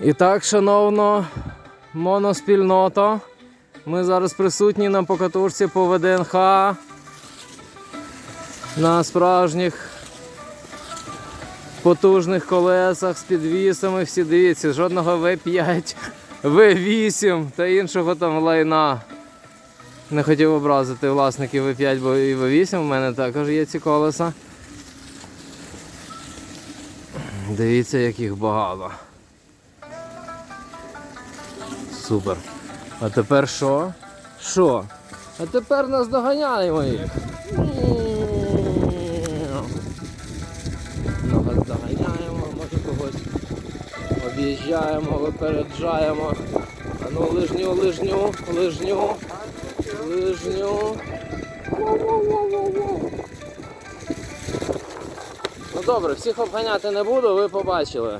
І так, шановно, моноспільнота. Ми зараз присутні на покатушці по ВДНХ. На справжніх потужних колесах з підвісами. Всі дивіться, жодного В5, В8 та іншого там лайна. Не хотів образити власників В5, бо і В8 у мене також є ці колеса. Дивіться, як їх багато. Супер. А тепер що? Що? А тепер нас доганяємо їх. Много доганяємо, може когось об'їжджаємо, випереджаємо. А ну лижню, лижню, лижню, лижню. Ну добре, всіх обганяти не буду, ви побачили.